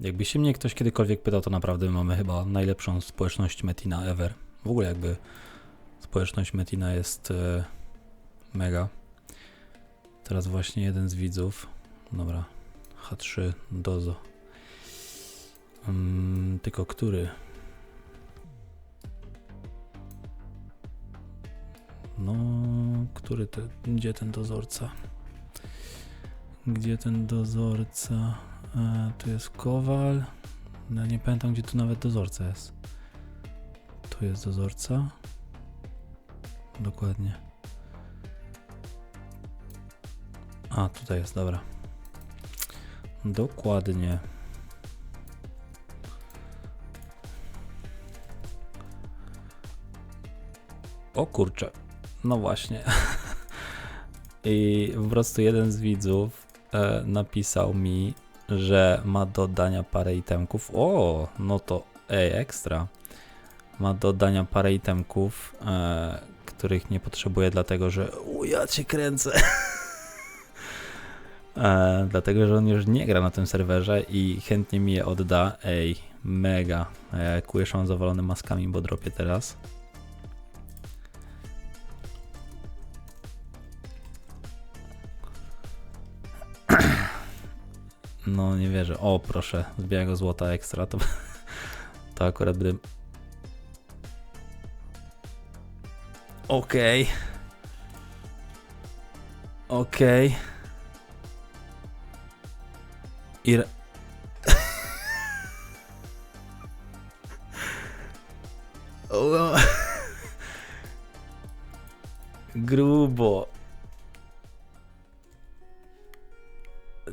Jakby się mnie ktoś kiedykolwiek pytał, to naprawdę mamy chyba najlepszą społeczność Metina ever. W ogóle jakby społeczność Metina jest e, mega. Teraz właśnie jeden z widzów, dobra, H3 Dozo. Mm, tylko który? No, który te, gdzie ten dozorca? Gdzie ten dozorca? E, tu jest Kowal. No, nie pamiętam, gdzie tu nawet dozorca jest. Tu jest dozorca. Dokładnie. A, tutaj jest, dobra. Dokładnie. O kurczę. No właśnie. I po prostu jeden z widzów e, napisał mi, że ma do dodania parę itemków. O, no to ej, ekstra. Ma do dodania parę itemków, e, których nie potrzebuje, dlatego że. U, ja cię kręcę. e, dlatego, że on już nie gra na tym serwerze i chętnie mi je odda. Ej, mega. E, kujesz on zawalony maskami, bo dropię teraz. No nie wierzę. O, proszę, z białego złota ekstra. To, to akurat by. Okej. Okej. I. re- Grubo.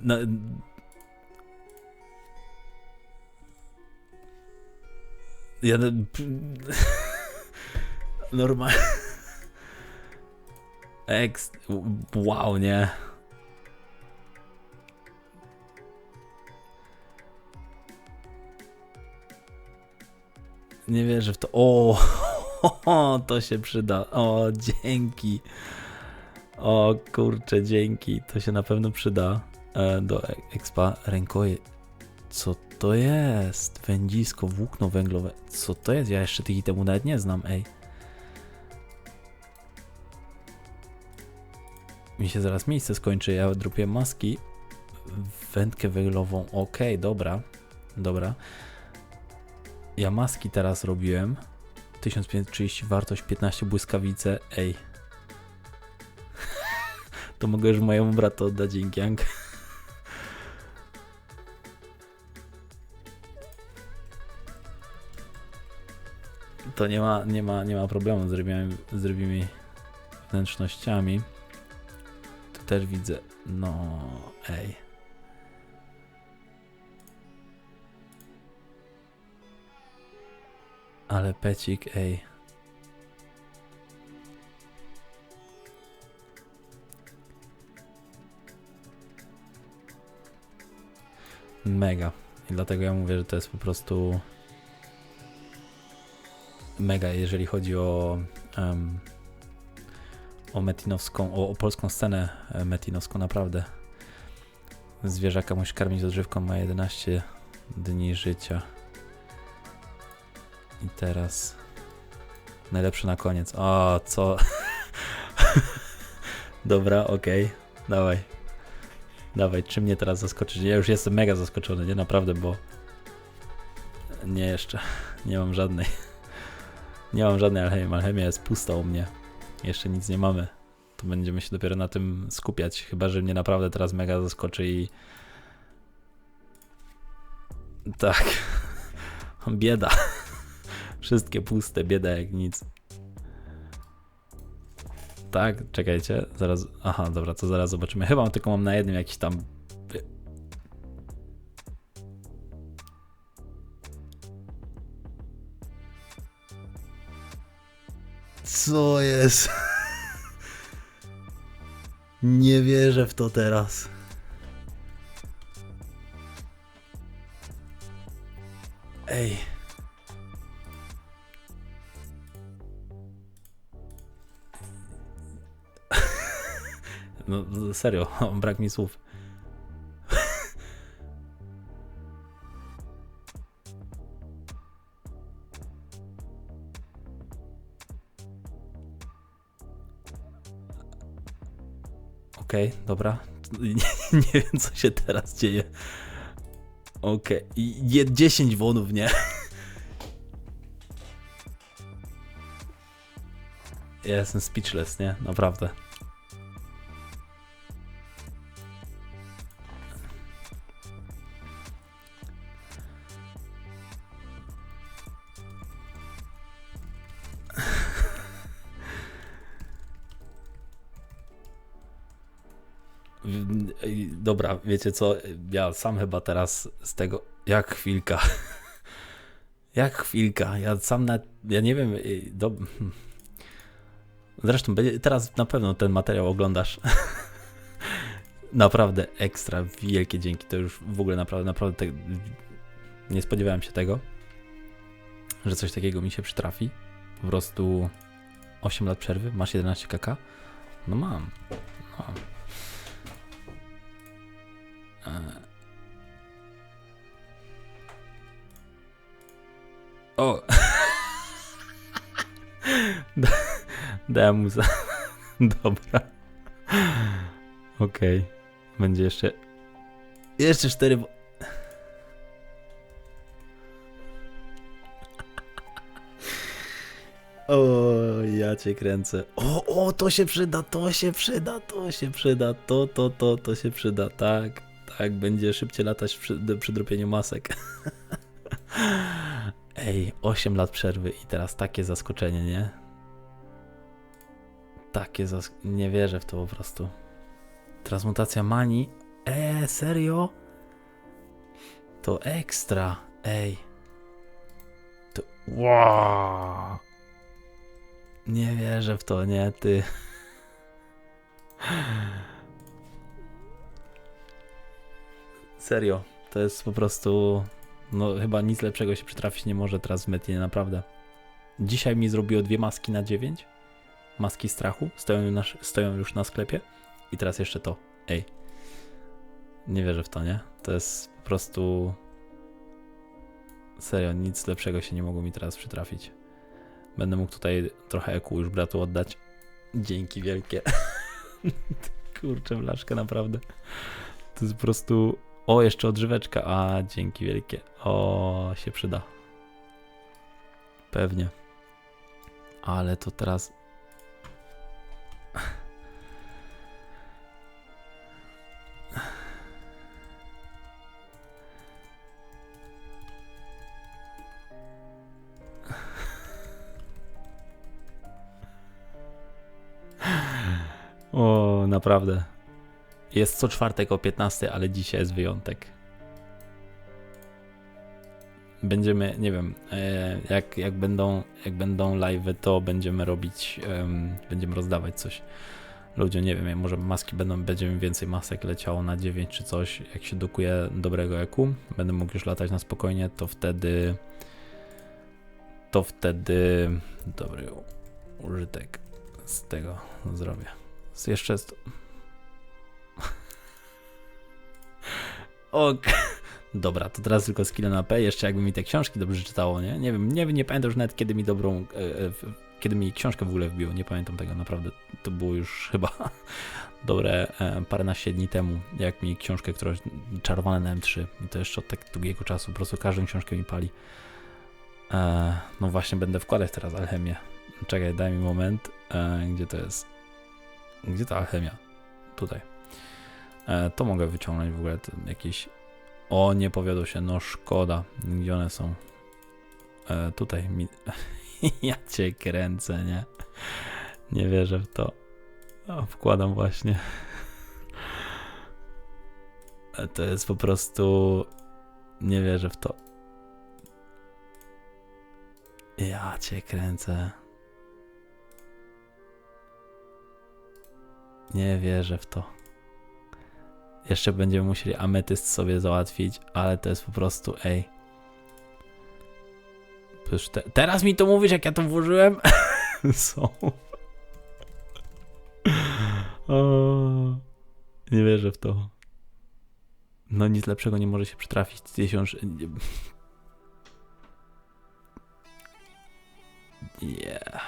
No, Ja normalnie. Eks. Wow, nie. Nie wierzę w to. O, to się przyda. O, dzięki. O, kurczę, dzięki. To się na pewno przyda e, do expa rękoje. Co to jest? Wędzisko, włókno węglowe. Co to jest? Ja jeszcze tych itemów nawet nie znam, ej. Mi się zaraz miejsce skończy, ja dropię maski. Wędkę węglową, okej, dobra. Dobra. Ja maski teraz robiłem. 1530 wartość, 15 błyskawice, ej. to mogę już mojemu bratu oddać, dzięki. To nie ma, nie ma, nie ma problemu z rybami, z rybimi wnętrznościami. Tu też widzę, no ej. Ale pecik, ej. Mega. I dlatego ja mówię, że to jest po prostu mega, jeżeli chodzi o, em, o metinowską, o, o polską scenę e, metinowską, naprawdę. Zwierzaka musi karmić odżywką, ma 11 dni życia. I teraz najlepszy na koniec. O, co? Dobra, okej, dawaj. Dawaj, czy mnie teraz zaskoczyć? Ja już jestem mega zaskoczony, nie naprawdę, bo nie jeszcze, nie mam żadnej. Nie mam żadnej alchemii, alchemia jest pusta u mnie. Jeszcze nic nie mamy. To będziemy się dopiero na tym skupiać, chyba że mnie naprawdę teraz mega zaskoczy i... Tak. Bieda. Wszystkie puste, bieda jak nic. Tak, czekajcie, zaraz... Aha, dobra, to zaraz zobaczymy. Chyba tylko mam na jednym jakiś tam... Co jest? Nie wierzę w to teraz. Ej. No serio, brak mi słów. Okej, dobra. Nie, nie wiem, co się teraz dzieje. Okej, je 10 wonów, nie? Ja jestem speechless, nie? Naprawdę. Dobra, wiecie co? Ja sam chyba teraz z tego. Jak chwilka. Jak chwilka. Ja sam na. Ja nie wiem. ej, Do... Zresztą teraz na pewno ten materiał oglądasz. naprawdę ekstra. Wielkie dzięki. To już w ogóle naprawdę, naprawdę. Te... Nie spodziewałem się tego, że coś takiego mi się przytrafi. Po prostu 8 lat przerwy. Masz 11 kk? No mam. Mam. Dałem. Dobra. Okej. Będzie jeszcze... Jeszcze cztery... O, ja cię kręcę. O, o, to się przyda, to się przyda, to się przyda, to, to, to, to się przyda, tak, tak, będzie szybciej latać przy, przy dropieniu masek. Ej, 8 lat przerwy i teraz takie zaskoczenie, nie? Takie zask... Nie wierzę w to po prostu. Transmutacja mani? Eee, serio? To ekstra, ej. To... Wow. Nie wierzę w to, nie, ty. Serio, to jest po prostu. No, chyba nic lepszego się przytrafić nie może teraz w Metinie, naprawdę. Dzisiaj mi zrobiło dwie maski na 9. Maski strachu. Stoją, na, stoją już na sklepie. I teraz jeszcze to. Ej. Nie wierzę w to, nie? To jest po prostu. Serio, nic lepszego się nie mogło mi teraz przytrafić. Będę mógł tutaj trochę EQ już bratu oddać. Dzięki wielkie. Kurczę, blaszka, naprawdę. To jest po prostu. O, jeszcze odżyweczka. A, dzięki wielkie. O, się przyda. Pewnie. Ale to teraz. Naprawdę. Jest co czwartek o 15, ale dzisiaj jest wyjątek. Będziemy, nie wiem, e, jak, jak, będą, jak będą live, to będziemy robić, em, będziemy rozdawać coś ludziom. Nie wiem, może maski będą, będziemy więcej masek leciało na 9 czy coś. Jak się dokuje dobrego EQ, będę mógł już latać na spokojnie, to wtedy, to wtedy dobry użytek z tego zrobię. Jeszcze jest. Ok. Dobra, to teraz tylko skille na P. Jeszcze jakby mi te książki dobrze czytało, nie? Nie wiem, nie, nie pamiętam już nawet kiedy mi dobrą. E, e, kiedy mi książkę w ogóle wbiło. Nie pamiętam tego naprawdę. To było już chyba dobre e, paręnaście dni temu, jak mi książkę, która czarowane na M3. I to jeszcze od tak długiego czasu. Po prostu każdą książkę mi pali. E, no właśnie, będę wkładać teraz alchemię. Czekaj, daj mi moment. E, gdzie to jest? Gdzie ta alchemia? Tutaj. E, to mogę wyciągnąć w ogóle. Jakieś. O, nie powiodło się. No szkoda. Gdzie one są? E, tutaj mi. ja cię kręcę, nie? Nie wierzę w to. O, wkładam właśnie. E, to jest po prostu. Nie wierzę w to. Ja cię kręcę. Nie wierzę w to. Jeszcze będziemy musieli ametyst sobie załatwić, ale to jest po prostu, ej. Te, teraz mi to mówisz, jak ja to włożyłem? Są. O, nie wierzę w to. No nic lepszego nie może się przytrafić. Tysiąc... Yeah.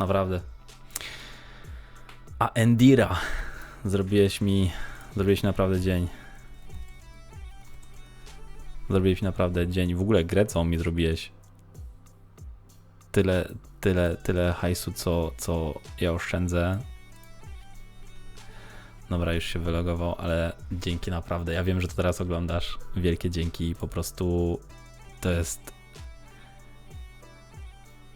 Naprawdę. A Endira, zrobiłeś mi, zrobiłeś naprawdę dzień. Zrobiłeś mi naprawdę dzień. W ogóle grę, co mi zrobiłeś. Tyle, tyle, tyle hajsu, co, co ja oszczędzę. Dobra, już się wylogował, ale dzięki naprawdę. Ja wiem, że to teraz oglądasz. Wielkie dzięki. Po prostu to jest.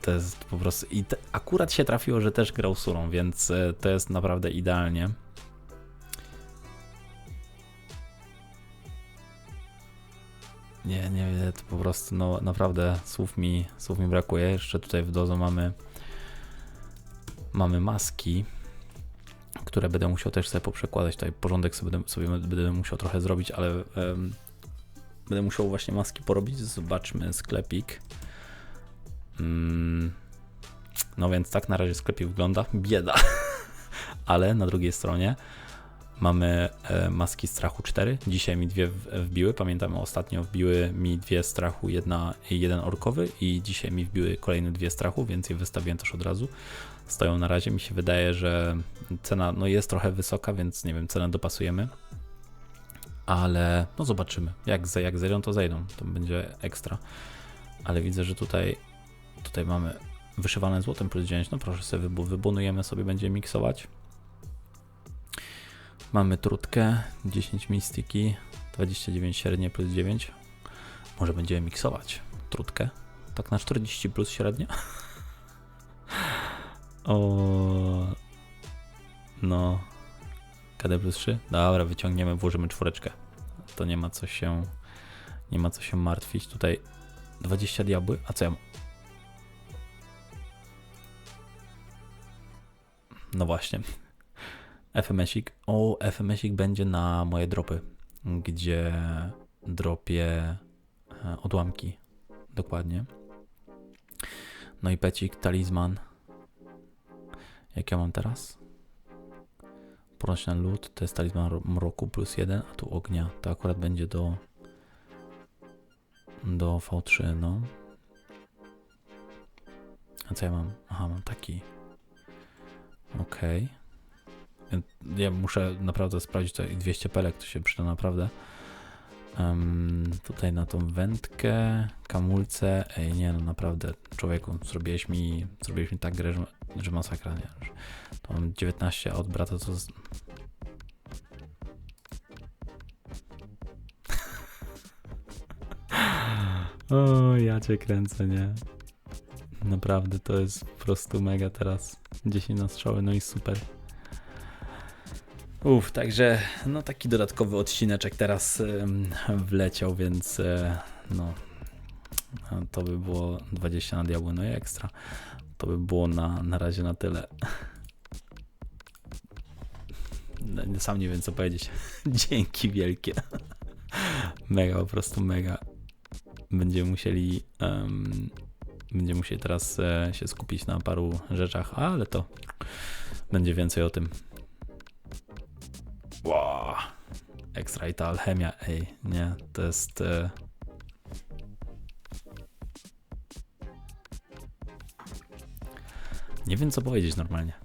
To jest po prostu. I te, akurat się trafiło, że też grał surą, więc e, to jest naprawdę idealnie. Nie, nie, to po prostu, no naprawdę słów mi, słów mi brakuje. Jeszcze tutaj w dozo mamy mamy maski, które będę musiał też sobie poprzekładać. Tutaj porządek sobie sobie będę musiał trochę zrobić, ale em, będę musiał właśnie maski porobić. Zobaczmy sklepik. Mm, no więc tak na razie sklepik wygląda. Bieda. ale na drugiej stronie Mamy e, maski strachu 4. Dzisiaj mi dwie w- wbiły. Pamiętam, ostatnio wbiły mi dwie strachu, jedna, jeden orkowy i dzisiaj mi wbiły kolejne dwie strachu, więc je wystawiłem też od razu. Stoją na razie. Mi się wydaje, że cena no, jest trochę wysoka, więc nie wiem, cenę dopasujemy. Ale no zobaczymy. Jak, jak zejdą, to zejdą. To będzie ekstra. Ale widzę, że tutaj, tutaj mamy wyszywane złotem plus 9. No proszę sobie wybu- wybunujemy sobie, będziemy miksować. Mamy trutkę, 10 mistyki, 29 średnie plus 9. Może będziemy miksować trutkę. Tak na 40 plus średnio. o. No. KD plus 3. Dobra, wyciągniemy, włożymy czwóreczkę. To nie ma co się. Nie ma co się martwić. Tutaj 20 diabły. A co ja. mam? No właśnie. FMS-ik. O, FMS-ik będzie na moje dropy, gdzie dropię e, odłamki. Dokładnie. No i pecik, talizman. Jak ja mam teraz? Prośny lód, to jest talizman ro- mroku plus jeden, a tu ognia. To akurat będzie do do V3, no. A co ja mam? Aha, mam taki. Okej. Więc Ja muszę naprawdę sprawdzić to i 200 pelek, to się przyda naprawdę. Em, tutaj na tą wędkę, kamulce, ej nie no naprawdę, człowieku, zrobiłeś mi, zrobiłeś mi tak grę, że, że masakra, nie? To mam 19, a od brata to... Z... o, ja cię kręcę, nie? Naprawdę, to jest po prostu mega teraz. 10 na strzały, no i super. Uff, także no taki dodatkowy odcineczek teraz em, wleciał, więc e, no to by było 20 na diabły, no i ekstra. To by było na, na razie na tyle. No, Sam nie wiem co powiedzieć. Dzięki wielkie. Mega, po prostu mega. Będziemy musieli będziemy musieli teraz e, się skupić na paru rzeczach, ale to będzie więcej o tym. Wow. Ekstra i ta alchemia, ej, nie, to jest... E... Nie wiem co powiedzieć normalnie.